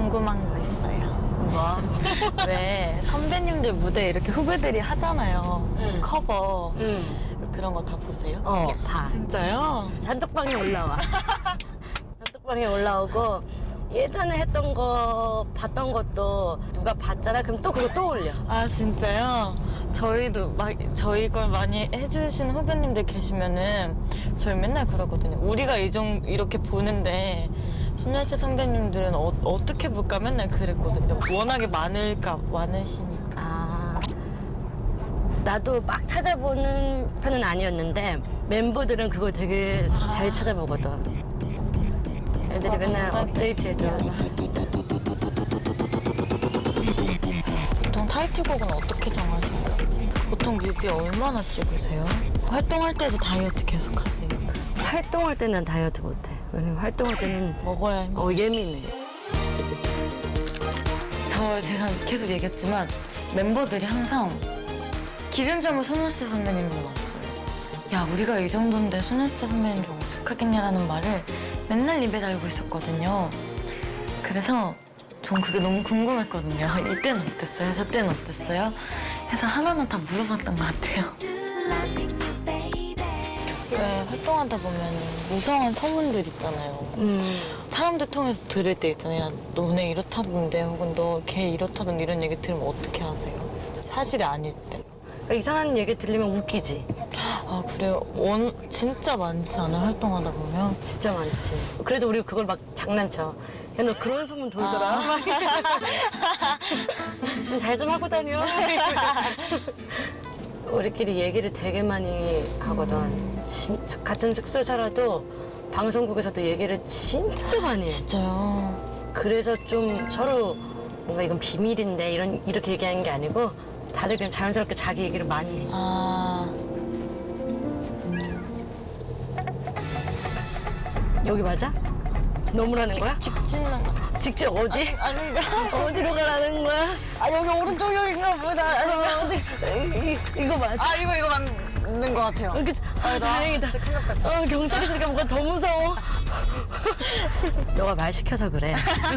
궁금한 거 있어요. 뭐? 왜 선배님들 무대 이렇게 후배들이 하잖아요. 응. 커버 응. 그런 거 다 보세요? 어, 다. 진짜요? 단톡방에 올라와. 단톡방에 올라오고 예전에 했던 거 봤던 것도 누가 봤잖아. 그럼 또 그거 또 올려. 아 진짜요? 저희도 막 저희 걸 많이 해주신 후배님들 계시면은 저희 맨날 그러거든요. 우리가 이정 이렇게 보는데 소녀시 선배님들은 어, 어떻게 볼까 맨날 그랬거든요. 워낙에 많을까 많으시니까. 아. 나도 막 찾아보는 편은 아니었는데 멤버들은 그걸 되게 잘 찾아보거든. 애들이 맨날 업데이트 해줘. 보통 타이틀곡은 어떻게 정하세요? 보통 뮤비 얼마나 찍으세요? 활동할 때도 다이어트 계속 하세요? 활동할 때는 다이어트 못해. 왜냐면 활동할 때는 먹어야 힘 어, 예민해. 저 제가 계속 얘기했지만 멤버들이 항상 기준점을 소녀시대 선배님으로 놨어요. 야 우리가 이 정도인데 소녀시대 선배님 좀 오죽하겠냐라는 말을 맨날 입에 달고 있었거든요. 그래서 전 그게 너무 궁금했거든요. 이때는 어땠어요? 저 때는 어땠어요? 해서 하나하나 다 물어봤던 것 같아요. 왜 활동하다 보면 무성한 소문들 있잖아요. 음. 사람들 통해서 들을 때 있잖아요. 야, 너네 이렇다던데 혹은 너 걔 이렇다던데 이런 얘기 들으면 어떻게 하세요? 사실이 아닐 때. 그러니까 이상한 얘기 들리면 웃기지. 아 그래요? 원 진짜 많지 않아 활동하다 보면? 진짜 많지. 그래서 우리 그걸 막 장난쳐. 야, 너 그런 소문 돌더라. 좀잘좀 하고 다녀. 우리끼리 얘기를 되게 많이 하거든. 진- 같은 숙소에 살아도 방송국에서도 얘기를 진짜 많이 해. 진짜요? 그래서 좀 서로 뭔가 이건 비밀인데 이런 이렇게 얘기하는 게 아니고 다들 그냥 자연스럽게 자기 얘기를 많이 해. 아 여기 맞아? 너무라는 거야? 직진만 직접 어디? 아닌가? 어디로 거야? 아 여기 보다. 아닌가? 어디? 이, 이거 맞아? 아 이거 이거 맞는 것 같아요. 어, 그치? 아, 다행이다. 진짜 큰일 났다. 어, 경찰 있으니까 뭔가 더 무서워. 너가 말 시켜서 그래.